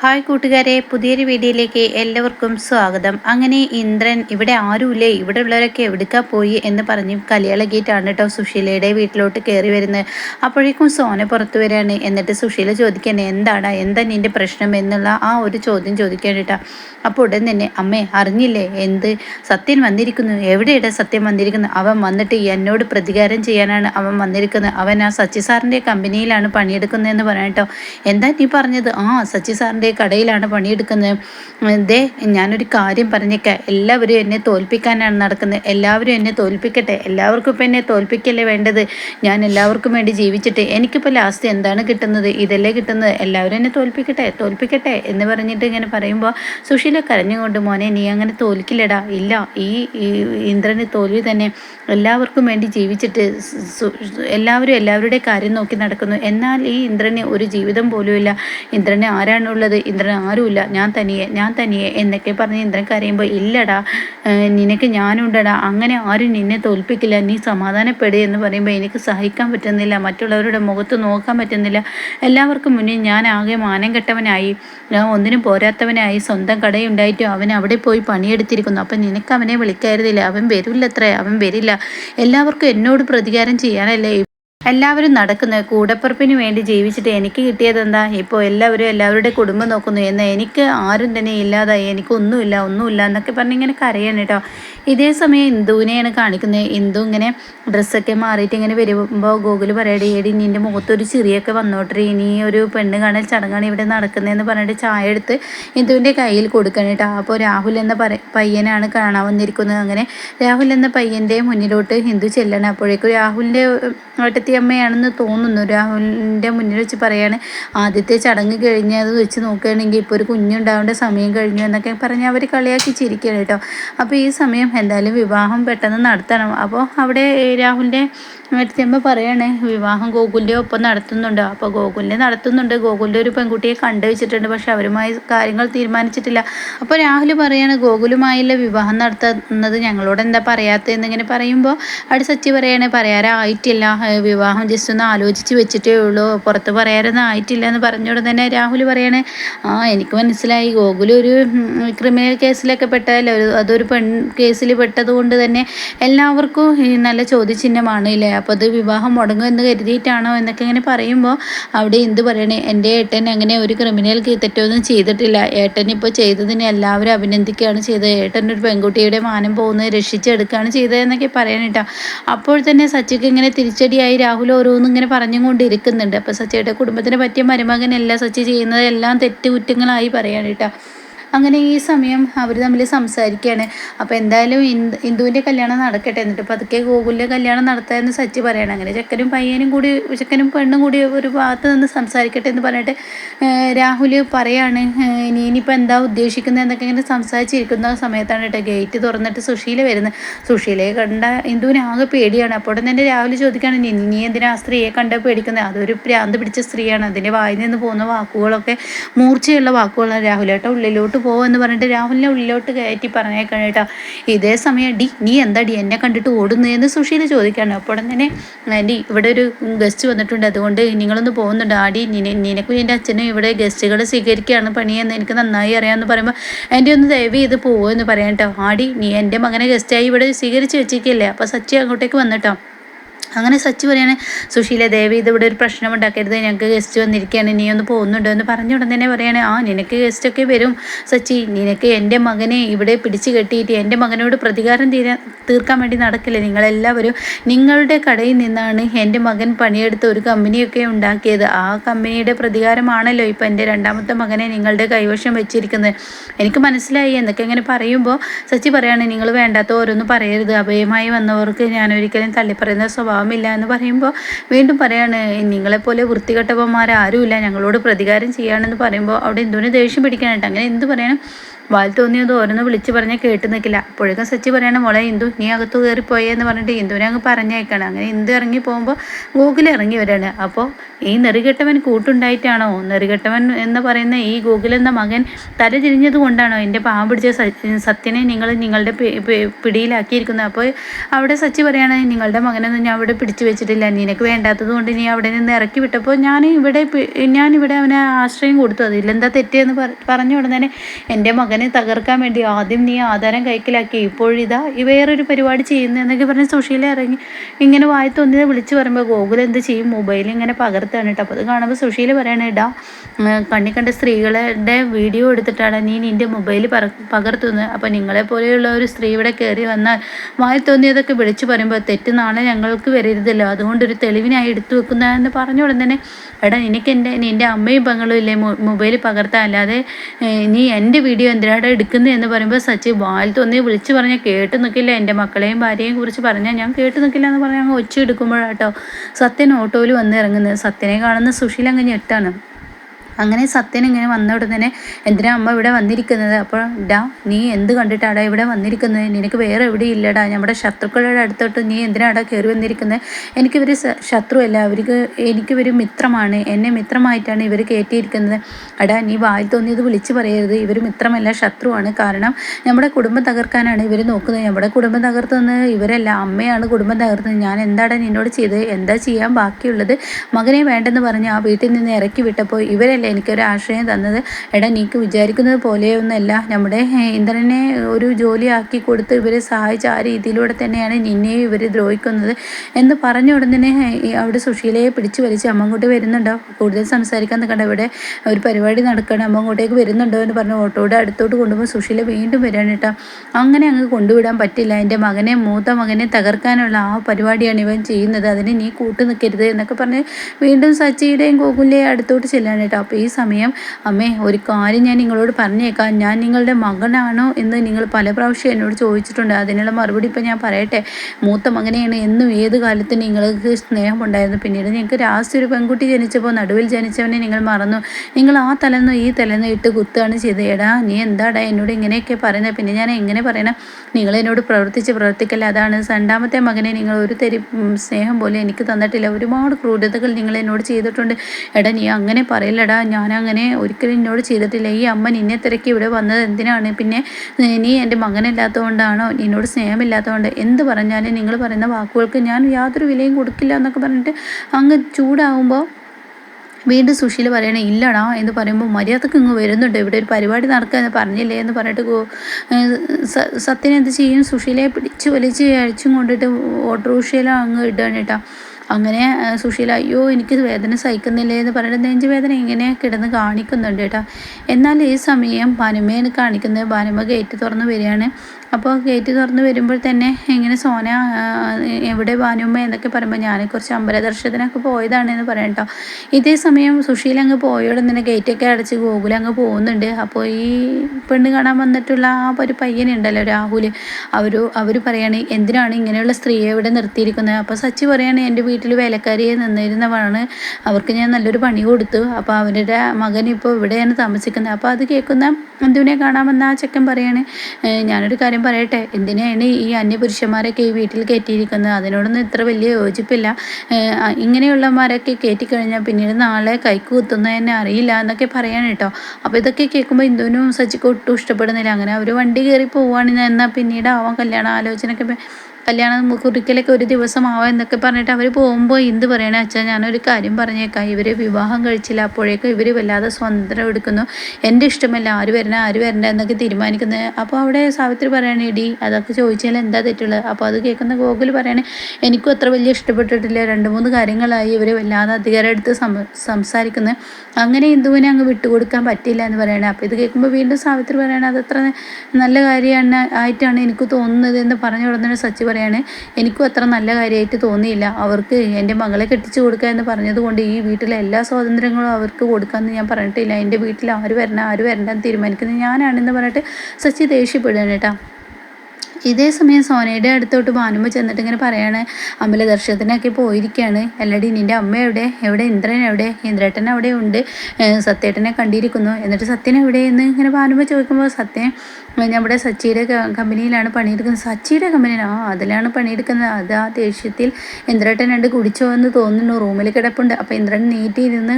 Hi കൂട്ടുകാരെ പുതിയൊരു വീഡിയോയിലേക്ക് എല്ലാവർക്കും സ്വാഗതം. അങ്ങനെ ഇന്ദ്രൻ ഇവിടെ ആരുമില്ലേ? ഇവിടെ ഉള്ളവരൊക്കെ എവിടുക്കാ പോയി എന്ന് പറഞ്ഞ് കലിയളകിയിട്ടാണ് കേട്ടോ സുശീലയുടെ വീട്ടിലോട്ട് കയറി വരുന്നത്. അപ്പോഴേക്കും സോന പുറത്തു വരികയാണ് എന്നിട്ട് സുശീല ചോദിക്കാൻ എന്താണ് എന്താ നിന്റെ പ്രശ്നം? എന്നുള്ള ആ ഒരു ചോദ്യം ചോദിക്കാൻ കേട്ടോ അപ്പോൾ ഉടൻ തന്നെ അമ്മേ അറിഞ്ഞില്ലേ? എന്ത്? സത്യൻ വന്നിരിക്കുന്നു. എവിടെയുടെ സത്യം വന്നിരിക്കുന്നു അവൻ വന്നിട്ട് എന്നോട് പ്രതികാരം ചെയ്യാനാണ് അവൻ വന്നിരിക്കുന്നത്. അവൻ ആ സച്ചി സാറിന്റെ കമ്പനിയിലാണ് പണിയെടുക്കുന്നതെന്ന് പറയാം കേട്ടോ എന്താ നീ പറഞ്ഞത്? ആ സച്ചി സാറിന്റെ എന്റെ കടയിലാണ് പണിയെടുക്കുന്നത്. ദേ ഞാനൊരു കാര്യം പറഞ്ഞേക്കാം. എല്ലാവരും എന്നെ തോൽപ്പിക്കാനാണ് നടക്കുന്നത്. എല്ലാവരും എന്നെ തോൽപ്പിക്കട്ടെ. എല്ലാവർക്കും ഇപ്പം എന്നെ തോൽപ്പിക്കല്ലേ വേണ്ടത്? ഞാൻ എല്ലാവർക്കും വേണ്ടി ജീവിച്ചിട്ട് എനിക്കിപ്പോൾ ലാസ്റ്റ് എന്താണ് കിട്ടുന്നത്? ഇതല്ലേ കിട്ടുന്നത്? എല്ലാവരും എന്നെ തോൽപ്പിക്കട്ടെ തോൽപ്പിക്കട്ടെ എന്ന് പറഞ്ഞിട്ട് ഇങ്ങനെ പറയുമ്പോൾ സുശീല കരഞ്ഞുകൊണ്ട് മോനെ നീ അങ്ങനെ തോൽക്കില്ലടാ. ഇല്ല ഈ ഇന്ദ്രന് തോൽവി തന്നെ എല്ലാവർക്കും വേണ്ടി ജീവിച്ചിട്ട് എല്ലാവരും എല്ലാവരുടെ കാര്യം നോക്കി നടക്കുന്നു. എന്നാൽ ഈ ഇന്ദ്രന് ഒരു ജീവിതം പോലുമില്ല. ഇന്ദ്രന് ആരാണുള്ളത്? ഇന്ദ്രൻ ആരുമില്ല. ഞാൻ തനിയെ ഞാൻ തനിയെ എന്നൊക്കെ പറഞ്ഞ് ഇന്ദ്രൻ കരയുമ്പോൾ ഇല്ലടാ നിനക്ക് ഞാനുണ്ടടാ. അങ്ങനെ ആരും നിന്നെ തോൽപ്പിക്കില്ല. നീ സമാധാനപ്പെടുക എന്ന് പറയുമ്പോൾ എനിക്ക് സഹിക്കാൻ പറ്റുന്നില്ല. മറ്റുള്ളവരുടെ മുഖത്ത് നോക്കാൻ പറ്റുന്നില്ല. എല്ലാവർക്കും മുന്നിൽ ഞാൻ ആകെ മാനം കെട്ടവനായി. ഞാൻ ഒന്നിനും പോരാത്തവനായി. സ്വന്തം കടയുണ്ടായിട്ടും അവൻ അവിടെ പോയി പണിയെടുത്തിരിക്കുന്നു. അപ്പം നിനക്ക് അവനെ വിളിക്കായിരുന്നില്ല. അവൻ വരില്ലത്രേ. അവൻ വരില്ല. എല്ലാവർക്കും എന്നോട് പ്രതികാരം ചെയ്യാനല്ലേ? എല്ലാവരും നടക്കുന്ന കൂടപ്പുറപ്പിന് വേണ്ടി ജീവിച്ചിട്ട് എനിക്ക് കിട്ടിയത് എന്താ? ഇപ്പോൾ എല്ലാവരും എല്ലാവരുടെ കുടുംബം നോക്കുന്നു. എന്ന് എനിക്ക് ആരും തന്നെ ഇല്ലാതായി. എനിക്കൊന്നുമില്ല ഒന്നുമില്ല എന്നൊക്കെ പറഞ്ഞ് ഇങ്ങനെ കരയാണ് കേട്ടോ. ഇതേ സമയം ഇന്ദുവിനെയാണ് കാണിക്കുന്നത്. ഇന്ദു ഇങ്ങനെ ഡ്രസ്സൊക്കെ മാറിയിട്ട് ഇങ്ങനെ വരുമ്പോൾ ഗോകുൽ പറയടി ഏടി നിന്റെ മുഖത്തൊരു ചിറിയൊക്കെ വന്നോട്ടെ ഇനി ഒരു പെണ്ണ് കാണൽ ചടങ്ങാണ് ഇവിടെ നടക്കുന്നതെന്ന് പറഞ്ഞിട്ട് ചായ എടുത്ത് ഇന്ദുവിന്റെ കയ്യിൽ കൊടുക്കണം കേട്ടോ. അപ്പോൾ രാഹുൽ എന്ന പയ്യനാണ് കാണാൻ വന്നിരിക്കുന്നത് അങ്ങനെ. രാഹുൽ എന്ന പയ്യന്റെ മുന്നിലോട്ട് ഹിന്ദു ചെല്ലണം. അപ്പോഴേക്കും രാഹുലിന്റെ ഏട്ടത്തി അമ്മയാണെന്ന് തോന്നുന്നു. രാഹുലിന്റെ മുന്നിൽ വെച്ച് പറയാണ് ആദ്യത്തെ ചടങ്ങ് കഴിഞ്ഞത് വെച്ച് നോക്കുകയാണെങ്കിൽ ഇപ്പോൾ ഒരു കുഞ്ഞുണ്ടാവേണ്ട സമയം കഴിഞ്ഞു എന്നൊക്കെ പറഞ്ഞ് അവർ കളിയാക്കി ചിരിക്കണം കേട്ടോ. അപ്പോൾ ഈ സമയം എന്തായാലും വിവാഹം പെട്ടെന്ന് നടത്തണം. അപ്പോൾ അവിടെ രാഹുലിന്റെ ചെമ്മ പറയാണ് വിവാഹം ഗോകുലിന്റെ ഒപ്പം നടത്തുന്നുണ്ട്. അപ്പോൾ ഗോകുലിനെ നടത്തുന്നുണ്ട്. ഗോകുലിന്റെ ഒരു പെൺകുട്ടിയെ കണ്ടു വെച്ചിട്ടുണ്ട് പക്ഷെ അവരുമായി കാര്യങ്ങൾ തീരുമാനിച്ചിട്ടില്ല. അപ്പോൾ രാഹുൽ പറയാണ് ഗോകുലുമായുള്ള വിവാഹം നടത്തുന്നത്? ഞങ്ങളോട് എന്താ പറയാത്തതെന്നിങ്ങനെ പറയുമ്പോൾ അവിടെ സച്ചി പറയാണ് പറയാറായിട്ടില്ല വിവാഹം ജസ്റ്റ് ഒന്ന് ആലോചിച്ച് വെച്ചിട്ടേ ഉള്ളൂ. പുറത്ത് പറയാനൊന്നും ആയിട്ടില്ല. എന്ന് പറഞ്ഞോട് തന്നെ രാഹുൽ പറയാണ് ആ എനിക്ക് മനസ്സിലായി. ഗോകുൽ ഒരു ക്രിമിനൽ കേസിലൊക്കെ ഒരു അതൊരു പെൺ കേസിൽ പെട്ടതുകൊണ്ട് തന്നെ എല്ലാവർക്കും നല്ല ചോദ്യചിഹ്നമാണ് ഇല്ലേ? അപ്പോൾ അത് വിവാഹം മുടങ്ങും എന്ന് കരുതിയിട്ടാണോ എന്നൊക്കെ ഇങ്ങനെ പറയുമ്പോൾ അവിടെ എന്ത് പറയണേ? എന്റെ ഏട്ടൻ അങ്ങനെ ഒരു ക്രിമിനൽ തെറ്റൊന്നും ചെയ്തിട്ടില്ല. ഏട്ടൻ ഇപ്പോൾ ചെയ്തതിനെ എല്ലാവരും അഭിനന്ദിക്കുകയാണ് ചെയ്തത്. ഏട്ടൻ ഒരു പെൺകുട്ടിയുടെ മാനം പോകുന്നത് രക്ഷിച്ചെടുക്കുകയാണ് ചെയ്തത് എന്നൊക്കെ പറയാനിട്ടാ അപ്പോൾ തന്നെ സച്ചിക്ക് ഇങ്ങനെ തിരിച്ചടിയായി രാഹുൽ ഓരോന്നും ഇങ്ങനെ പറഞ്ഞും കൊണ്ടിരിക്കുന്നുണ്ട് അപ്പോൾ സച്ചിയുടെ കുടുംബത്തിന് പറ്റിയ മരുമകനല്ല സച്ചി ചെയ്യുന്നത് എല്ലാം തെറ്റുകുറ്റങ്ങളായി പറയാനിട്ടാ അങ്ങനെ ഈ സമയം അവർ തമ്മിൽ സംസാരിക്കുകയാണ് അപ്പോൾ എന്തായാലും ഇന്ദുവിന്റെ കല്യാണം നടക്കട്ടെ. എന്നിട്ട് പതുക്കെ ഗോകുലിന്റെ കല്യാണം നടത്താമെന്ന് സച്ചി പറയണം. അങ്ങനെ ചെക്കനും പയ്യനും കൂടി ചെക്കനും പെണ്ണും കൂടി ഒരു ഭാഗത്ത് നിന്ന് സംസാരിക്കട്ടെ എന്ന് പറഞ്ഞിട്ട് രാഹുൽ പറയാണ് ഇനി ഇനിയിപ്പോൾ എന്താ ഉദ്ദേശിക്കുന്നത് എന്നൊക്കെ ഇങ്ങനെ സംസാരിച്ചിരിക്കുന്ന സമയത്താണ് കേട്ടോ ഗേറ്റ് തുറന്നിട്ട് സുശീല വരുന്നത് സുശീലയെ കണ്ട ഇന്ദുവിന് ആകെ പേടിയാണ്. അപ്പോൾ തന്നെ രാഹുൽ ചോദിക്കുകയാണ് നീ എന്തിനാ ആ സ്ത്രീയെ കണ്ട പേടിക്കുന്നത് അതൊരു പ്രാന്ത് പിടിച്ച സ്ത്രീയാണ്. അതിന്റെ വായിൽ നിന്ന് പോകുന്ന വാക്കുകളൊക്കെ മൂർച്ചയുള്ള വാക്കുകളാണ് രാഹുലേട്ട ഉള്ളിലോട്ട് പോകുമെന്ന് പറഞ്ഞിട്ട് രാഹുലിനെ ഉള്ളിലോട്ട് കയറ്റി പറഞ്ഞേക്കാണ് കേട്ടോ. ഇതേ സമയം ഡി നീ എന്താ ഡി എന്നെ കണ്ടിട്ട് ഓടുന്നതെന്ന് സുശീല ചോദിക്കാണ്. അപ്പോൾ തന്നെ ഡി ഇവിടെ ഒരു ഗസ്റ്റ് വന്നിട്ടുണ്ട്. അതുകൊണ്ട് നിങ്ങളൊന്ന് പോകുന്നുണ്ട്. ആടി നിനക്കും എന്റെ അച്ഛനും ഇവിടെ ഗസ്റ്റുകൾ സ്വീകരിക്കുകയാണ് പണിയെന്ന് എനിക്ക് നന്നായി അറിയാമെന്ന് പറയുമ്പോൾ എന്റെ ഒന്ന് ദയവ് ചെയ്ത് പോകുമെന്ന് പറയാം കേട്ടോ. ആടി നീ എന്റെ മകനെ ഗസ്റ്റായി ഇവിടെ സ്വീകരിച്ച് വെച്ചിരിക്കില്ലേ? അപ്പോൾ സച്ചി അങ്ങോട്ടേക്ക് വന്നിട്ടോ അങ്ങനെ സച്ച് പറയാണ് സുശീല ദേവി ഇത് ഇവിടെ ഒരു പ്രശ്നം ഉണ്ടാക്കരുത്. ഞങ്ങൾക്ക് ഗസ്റ്റ് വന്നിരിക്കുകയാണ്. നീ ഒന്ന് പോകുന്നുണ്ടോ? എന്ന് പറഞ്ഞ ഉടൻ തന്നെ പറയാണ് ആ നിനക്ക് ഗസ്റ്റൊക്കെ വരും സച്ചി. നിനക്ക് എന്റെ മകനെ ഇവിടെ പിടിച്ചു കെട്ടിയിട്ട് എന്റെ മകനോട് പ്രതികാരം തീരാ തീർക്കാൻ വേണ്ടി നടക്കില്ല? നിങ്ങളെല്ലാവരും നിങ്ങളുടെ കടയിൽ നിന്നാണ് എന്റെ മകൻ പണിയെടുത്ത ഒരു കമ്പനിയൊക്കെ ഉണ്ടാക്കിയത്. ആ കമ്പനിയുടെ പ്രതികാരമാണല്ലോ ഇപ്പം എന്റെ രണ്ടാമത്തെ മകനെ നിങ്ങളുടെ കൈവശം വെച്ചിരിക്കുന്നത്. എനിക്ക് മനസ്സിലായി. എന്നൊക്കെ ഇങ്ങനെ പറയുമ്പോൾ സച്ചി പറയാണ് നിങ്ങൾ വേണ്ടാത്ത ഓരോന്ന് പറയരുത്. അഭയമായി വന്നവർക്ക് ഞാൻ ഒരിക്കലും തള്ളിപ്പറയുന്ന സ്വഭാവം സ്വഭാവമില്ല എന്ന് പറയുമ്പോൾ വീണ്ടും പറയാണ് നിങ്ങളെപ്പോലെ വൃത്തികെട്ടവന്മാരാരുമില്ല. ഞങ്ങളോട് പ്രതികാരം ചെയ്യാണെന്ന് പറയുമ്പോൾ അവിടെ എന്തുവിന് ദേഷ്യം പിടിക്കാനായിട്ട്? അങ്ങനെ എന്ത് പറയണം? വാൽ തോന്നിയത് ഓരോന്ന് വിളിച്ചു പറഞ്ഞാൽ കേട്ട് നിൽക്കില്ല അപ്പോഴേക്കും സച്ചി പറയണ മോളെ ഇന്ദു നീ അകത്ത് കയറിപ്പോയേ എന്ന് പറഞ്ഞിട്ട് ഇന്ദുവിനെ അങ്ങ് പറഞ്ഞേക്കണം. അങ്ങനെ ഇന്ദു ഇറങ്ങി പോകുമ്പോൾ ഗൂഗിൾ ഇറങ്ങി വരാണ്. അപ്പോൾ ഈ നെറികെട്ടവൻ കൂട്ടുണ്ടായിട്ടാണോ? നെറികെട്ടവൻ എന്ന് പറയുന്ന ഈ ഗൂഗിൾ എന്ന മകൻ തല തിരിഞ്ഞത് കൊണ്ടാണോ എന്റെ പാവം പിടിച്ച സത്യനെ നിങ്ങൾ നിങ്ങളുടെ പിടിയിലാക്കിയിരിക്കുന്നത്? അപ്പോൾ അവിടെ സച്ചി പറയാണ് നിങ്ങളുടെ മകനൊന്നും ഞാൻ അവിടെ പിടിച്ചു വെച്ചിട്ടില്ല. നിനക്ക് വേണ്ടാത്തത് കൊണ്ട് നീ അവിടെ നിന്ന് ഇറക്കി വിട്ടപ്പോൾ ഞാൻ ഇവിടെ ഞാൻ ഇവിടെ അവനെ ആശ്രയം കൊടുത്തു. അതിലെന്താ തെറ്റെന്ന് പറഞ്ഞു ഉടനെ എന്റെ മകനെ തകർക്കാൻ വേണ്ടി ആദ്യം നീ ആധാരം കൈക്കലാക്കി ഇപ്പോഴിതാ വേറൊരു പരിപാടി ചെയ്യുന്നു എന്നൊക്കെ പറഞ്ഞ് സുശീല ഇറങ്ങി. ഇങ്ങനെ വായി തോന്നിയത് വിളിച്ചു പറയുമ്പോൾ ഗോകുൽ എന്ത് ചെയ്യും? മൊബൈൽ ഇങ്ങനെ പകർത്താണ് കേട്ടോ. അപ്പോൾ അത് കാണുമ്പോൾ സുശീല പറയണേടാ കണ്ണി കണ്ട സ്ത്രീകളുടെ വീഡിയോ എടുത്തിട്ടാണ് നീ നിന്റെ മൊബൈൽ പകർത്തുന്നത്. അപ്പോൾ നിങ്ങളെ പോലെയുള്ള ഒരു സ്ത്രീ ഇവിടെ കയറി വന്നാൽ വായി തോന്നിയതൊക്കെ വിളിച്ചു പറയുമ്പോൾ തെറ്റ് നാളെ ഞങ്ങൾക്ക് വരരുതല്ലോ. അതുകൊണ്ടൊരു തെളിവിനായി എടുത്തു വെക്കുന്നതെന്ന് പറഞ്ഞ ഉടൻ തന്നെ എടാ നിനക്ക് എന്റെ നിന്റെ അമ്മയും പെങ്ങളും ഇല്ലേ മൊബൈൽ പകർത്താൻ? അല്ലാതെ നീ എന്റെ വീഡിയോ എന്തിനാണ് എടുക്കുന്നത് എന്ന് പറയുമ്പോൾ സച്ചി വാൽ തോന്നി വിളിച്ചു പറഞ്ഞാൽ കേട്ട് നിൽക്കില്ല എന്റെ മക്കളെയും ഭാര്യയെയും കുറിച്ച് പറഞ്ഞാൽ ഞാൻ കേട്ട് നിൽക്കില്ല എന്ന് പറഞ്ഞാൽ അങ്ങ് ഒച്ച എടുക്കുമ്പോഴാട്ടോ സത്യൻ ഓട്ടോയിൽ വന്ന് ഇറങ്ങുന്നത് സത്യനെ കാണുന്ന സുശീൽ അങ്ങ് ഞെട്ടാണ്. അങ്ങനെ സത്യൻ ഇങ്ങനെ വന്ന ഉടനെ എന്തിനാ അമ്മ ഇവിടെ വന്നിരിക്കുന്നത്? അപ്പോൾ ഡാ നീ എന്ത് കണ്ടിട്ടാടാ ഇവിടെ വന്നിരിക്കുന്നത്? നിനക്ക് വേറെ എവിടെ ഇല്ലടാ നമ്മുടെ ശത്രുക്കളുടെ അടുത്തോട്ട് നീ എന്തിനാടാ കയറി വന്നിരിക്കുന്നത്? എനിക്കിവർ ശത്രുവല്ല അവർക്ക് എനിക്കിവർ മിത്രമാണ്. എന്നെ മിത്രമായിട്ടാണ് ഇവർ കയറ്റിയിരിക്കുന്നത്. അടാ നീ വായിൽ തോന്നിയത് വിളിച്ചു പറയരുത്. ഇവർ മിത്രമല്ല ശത്രുവാണ്. കാരണം നമ്മുടെ കുടുംബം തകർക്കാനാണ് ഇവർ നോക്കുന്നത്. നമ്മുടെ കുടുംബം തകർത്തുന്നത് ഇവരല്ല അമ്മയാണ് കുടുംബം തകർത്തത് ഞാൻ എന്താടാ നിന്നോട് ചെയ്തത്? എന്താ ചെയ്യാൻ ബാക്കിയുള്ളത്? മകനെ വേണ്ടെന്ന് പറഞ്ഞ് ആ വീട്ടിൽ നിന്ന് ഇറക്കി വിട്ടപ്പോൾ ഇവരല്ല എനിക്കൊരു ആശ്രയം തന്നത്. എടാ നീക്ക് വിചാരിക്കുന്നത് പോലെയൊന്നുമല്ല. നമ്മുടെ ഇന്ദ്രനെ ഒരു ജോലിയാക്കി കൊടുത്ത് ഇവരെ സഹായിച്ച ആ രീതിയിലൂടെ തന്നെയാണ് നിന്നെയും ഇവർ ദ്രോഹിക്കുന്നത് എന്ന് പറഞ്ഞ ഉടനെ അവിടെ സുശീലയെ പിടിച്ചു വലിച്ച് അമ്മ അങ്ങോട്ട് വരുന്നുണ്ടോ? കൂടുതൽ സംസാരിക്കാൻ നിൽക്കണ്ട. ഇവിടെ ഒരു പരിപാടി നടക്കണം അമ്മ അങ്ങോട്ടേക്ക് വരുന്നുണ്ടോ എന്ന് പറഞ്ഞ് ഓട്ടോയുടെ അടുത്തോട്ട് കൊണ്ടുപോകുമ്പോൾ സുശീല വീണ്ടും വരാൻ കേട്ടോ. അങ്ങനെ അങ്ങ് കൊണ്ടുവിടാൻ പറ്റില്ല. എന്റെ മകനെ മൂത്ത മകനെ തകർക്കാനുള്ള ആ പരിപാടിയാണ് ഇവൻ ചെയ്യുന്നത്. അതിനെ നീ കൂട്ടു നിൽക്കരുത് എന്നൊക്കെ പറഞ്ഞ് വീണ്ടും സച്ചിയുടെയും ഗോകുലിന്റെയും അടുത്തോട്ട് ചെല്ലാൻ കേട്ടോ. ഈ സമയം അമ്മേ ഒരു കാര്യം ഞാൻ നിങ്ങളോട് പറഞ്ഞേക്കാം. ഞാൻ നിങ്ങളുടെ മകനാണോ? എന്ന് നിങ്ങൾ പല പ്രാവശ്യം എന്നോട് ചോദിച്ചിട്ടുണ്ട്. അതിനുള്ള മറുപടി ഇപ്പം ഞാൻ പറയട്ടെ. മൂത്ത മകനെയാണ് എന്നും ഏത് കാലത്ത് നിങ്ങൾക്ക് സ്നേഹമുണ്ടായിരുന്നു. പിന്നീട് നിങ്ങൾക്ക് ലാസ്റ്റ് ഒരു പെൺകുട്ടി ജനിച്ചപ്പോൾ നടുവിൽ ജനിച്ചവനെ നിങ്ങൾ മറന്നു. നിങ്ങൾ ആ തലന്ന് ഈ തലന്ന് ഇട്ട് കുത്തുകയാണ് ചെയ്തത്. എടാ നീ എന്താടാ എന്നോട് ഇങ്ങനെയൊക്കെ പറയുന്നത്? പിന്നെ ഞാൻ എങ്ങനെ പറയണം? നിങ്ങൾ എന്നോട് പ്രവർത്തിച്ച് പ്രവർത്തിക്കല്ല. അതാണ് രണ്ടാമത്തെ മകനെ നിങ്ങൾ ഒരു തരി സ്നേഹം പോലെ എനിക്ക് തന്നിട്ടില്ല. ഒരുപാട് ക്രൂരതകൾ നിങ്ങൾ എന്നോട് ചെയ്തിട്ടുണ്ട്. എടാ നീ അങ്ങനെ പറയില്ലടാ. ഞാനങ്ങനെ ഒരിക്കലും എന്നോട് ചെയ്തിട്ടില്ല. ഈ അമ്മ നിന്നെ തിരക്കി ഇവിടെ വന്നത് എന്തിനാണ്? പിന്നെ നീ എന്റെ മകനില്ലാത്തതുകൊണ്ടാണോ? എന്നോട് സ്നേഹമില്ലാത്തതുകൊണ്ട് എന്ത് പറഞ്ഞാലും നിങ്ങൾ പറയുന്ന വാക്കുകൾക്ക് ഞാൻ യാതൊരു വിലയും കൊടുക്കില്ല എന്നൊക്കെ പറഞ്ഞിട്ട് അങ്ങ് ചൂടാവുമ്പോൾ വീണ്ടും സുശീല പറയണേ ഇല്ലടാ എന്ന് പറയുമ്പോൾ മര്യാദയ്ക്ക് ഇങ്ങ് വരുന്നുണ്ട്. ഇവിടെ ഒരു പരിപാടി നടക്കുക പറഞ്ഞില്ലേ എന്ന് പറഞ്ഞിട്ട് സത്യൻ എന്ത് ചെയ്യും? സുശീലയെ പിടിച്ച് വലിച്ച് അഴിച്ചും കൊണ്ടിട്ട് ഓട്ടോറിക്ഷയിലാണ് അങ്ങ് ഇടുകയാണ് കേട്ടോ. അങ്ങനെ സുശീല അയ്യോ എനിക്ക് വേദന സഹിക്കുന്നില്ലേ? എന്ന് പറയുന്നത് നെഞ്ച് വേദന ഇങ്ങനെ കിടന്ന് കാണിക്കുന്നുണ്ട് കേട്ടോ. എന്നാൽ ഈ സമയം ഭാനുമേനെ കാണിക്കുന്നത് ഭാനുമ ഗേറ്റ് തുറന്ന് വരികയാണ്. അപ്പോൾ ഗേറ്റ് തുറന്ന് വരുമ്പോൾ തന്നെ ഇങ്ങനെ സോന എവിടെ ഭാനുമ്മ എന്നൊക്കെ പറയുമ്പോൾ ഞാൻ കുറച്ച് അമ്പലദർശനത്തിനൊക്കെ പോയതാണ് എന്ന് പറയാം കേട്ടോ ഇതേ സമയം സുശീൽ അങ്ങ് പോയോടെ തന്നെ ഗേറ്റൊക്കെ അടച്ച് ഗോകുൽ അങ്ങ് പോകുന്നുണ്ട്. അപ്പോൾ ഈ പെണ്ണ് കാണാൻ വന്നിട്ടുള്ള ആ ഒരു പയ്യനുണ്ടല്ലോ രാഹുൽ അവർ അവർ പറയാണ് എന്തിനാണ് ഇങ്ങനെയുള്ള സ്ത്രീയെ ഇവിടെ നിർത്തിയിരിക്കുന്നത്? അപ്പോൾ സച്ചി പറയാണ് എന്റെ വീട്ടിൽ വേലക്കാരിയെ നിന്നിരുന്നവരാണ് അവർക്ക് ഞാൻ നല്ലൊരു പണി കൊടുത്തു. അപ്പോൾ അവരുടെ മകൻ ഇപ്പോൾ ഇവിടെയാണ് താമസിക്കുന്നത്. അപ്പോൾ അത് കേൾക്കുന്ന എന്തുവിനെ കാണാമെന്ന് ആ ചെക്കൻ പറയാണ്. ഞാനൊരു കാര്യം പറയട്ടെ? എന്തിനാണ് ഈ അന്യപുരുഷന്മാരൊക്കെ ഈ വീട്ടിൽ കയറ്റിയിരിക്കുന്നത്? അതിനോടൊന്നും ഇത്ര വലിയ യോജിപ്പില്ല. ഇങ്ങനെയുള്ളമാരൊക്കെ കയറ്റിക്കഴിഞ്ഞാൽ പിന്നീട് നാളെ കൈക്ക് കുത്തുന്നതന്നെ അറിയില്ല എന്നൊക്കെ പറയാൻ കേട്ടോ. അപ്പോൾ ഇതൊക്കെ കേൾക്കുമ്പോൾ ഇന്ദുവിനും സജിക്കും ഒട്ടും ഇഷ്ടപ്പെടുന്നില്ല. അങ്ങനെ അവർ വണ്ടി കയറി പോവുകയാണെന്ന് എന്നാൽ പിന്നീട് ആവാം കല്യാണ ആലോചനയൊക്കെ കല്യാണം കുറിക്കലൊക്കെ ഒരു ദിവസമാവാം എന്നൊക്കെ പറഞ്ഞിട്ട് അവർ പോകുമ്പോൾ എന്ത് പറയണേ അച്ഛാ? ഞാനൊരു കാര്യം പറഞ്ഞേക്കാം. ഇവർ വിവാഹം കഴിച്ചില്ല. അപ്പോഴേക്കും ഇവർ വല്ലാതെ സ്വന്തം എടുക്കുന്നു. എന്റെ ഇഷ്ടമല്ല. ആര് വരണ ആര് വരണ്ട എന്നൊക്കെ തീരുമാനിക്കുന്നത്. അപ്പോൾ അവിടെ സാവിത്രി പറയണേ ഇടി അതൊക്കെ ചോദിച്ചാൽ എന്താ തെറ്റുള്ളത്? അപ്പോൾ അത് കേൾക്കുന്ന ഗോകുൽ പറയണേ എനിക്കും അത്ര വലിയ ഇഷ്ടപ്പെട്ടിട്ടില്ല. രണ്ട് മൂന്ന് കാര്യങ്ങളായി ഇവർ വല്ലാതെ അധികാരം എടുത്ത് സംസാരിക്കുന്നത് അങ്ങനെ ഹിന്ദുവിനെ അങ്ങ് വിട്ടുകൊടുക്കാൻ പറ്റില്ല എന്ന് പറയണേ. അപ്പോൾ ഇത് കേൾക്കുമ്പോൾ വീണ്ടും സാവിത്രി പറയണേ അതത്ര നല്ല കാര്യമാണ് ആയിട്ടാണ് എനിക്ക് തോന്നുന്നത് എന്ന് പറഞ്ഞു ഉടനെ സച്ചി പറയാണ് എനിക്കും അത്ര നല്ല കാര്യമായിട്ട് തോന്നിയില്ല. അവർക്ക് എന്റെ മകളെ കെട്ടിച്ചു കൊടുക്കുക എന്ന് പറഞ്ഞതുകൊണ്ട് ഈ വീട്ടിലെ എല്ലാ സ്വാതന്ത്ര്യങ്ങളും അവർക്ക് കൊടുക്കാമെന്ന് ഞാൻ പറഞ്ഞിട്ടില്ല. എന്റെ വീട്ടിൽ ആര് വരണം ആര് വരണ്ടെന്ന് തീരുമാനിക്കുന്നത് ഞാനാണെന്ന് പറഞ്ഞിട്ട് സച്ചി ദേഷ്യപ്പെടുകയാണ് കേട്ടോ. ഇതേ സമയം സോനയുടെ അടുത്തോട്ട് ഭാനുമ്മ ചെന്നിട്ട് ഇങ്ങനെ പറയാണ് അമ്പല ദർശനത്തിനൊക്കെ പോയിരിക്കുകയാണ് അല്ലടി നിന്റെ അമ്മ എവിടെ? എവിടെ? ഇന്ദ്രൻ എവിടെ? ഇന്ദ്രേട്ടൻ അവിടെ ഉണ്ട്. സത്യേട്ടനെ കണ്ടിരിക്കുന്നു. എന്നിട്ട് സത്യൻ എവിടെ എന്ന് ഇങ്ങനെ ഭാനുമ്മ ചോദിക്കുമ്പോൾ സത്യൻ നമ്മുടെ സച്ചിയുടെ കമ്പനിയിലാണ് പണിയെടുക്കുന്നത്. സച്ചിയുടെ കമ്പനിയിലാണ് ആ അതിലാണ് പണിയെടുക്കുന്നത്. അത് ആ ദേഷ്യത്തിൽ ഇന്ദ്രേട്ടൻ രണ്ട് കുടിച്ചോ എന്ന് തോന്നുന്നു. റൂമിൽ കിടപ്പുണ്ട്. അപ്പോൾ ഇന്ദ്രൻ നീട്ടിയിരുന്ന്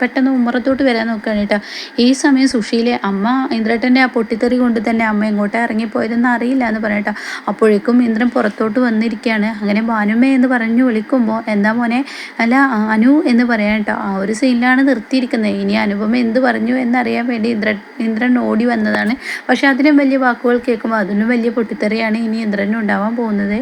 പെട്ടെന്ന് ഉമ്മറത്തോട്ട് വരാൻ നോക്കുകയാണ് കേട്ടോ. ഈ സമയം സുഷീലെ അമ്മ ഇന്ദ്രേട്ടന്റെ ആ പൊട്ടിത്തെറി കൊണ്ട് തന്നെ അമ്മ എങ്ങോട്ടാണ് ഇറങ്ങിപ്പോയതെന്ന് അറിയില്ല എന്ന് പറയട്ടോ അപ്പോഴേക്കും ഇന്ദ്രൻ പുറത്തോട്ട് വന്നിരിക്കുകയാണ്. അങ്ങനെ ഭാനുമേ എന്ന് പറഞ്ഞു വിളിക്കുമ്പോൾ എന്താ മോനെ? അല്ല അനു എന്ന് പറയാം കേട്ടോ. ആ ഒരു സീനിലാണ് നിർത്തിയിരിക്കുന്നത്. ഇനി അനുപമ എന്ത് പറഞ്ഞു എന്നറിയാൻ വേണ്ടി ഇന്ദ്രൻ ഇന്ദ്രൻ ഓടി വന്നതാണ്. പക്ഷെ അതിനും വലിയ വാക്കുകൾ കേൾക്കുമ്പോൾ അതിനും വലിയ പൊട്ടിത്തെറിയാണ് ഇനി ഇന്ദ്രനും ഉണ്ടാവാൻ പോകുന്നത്.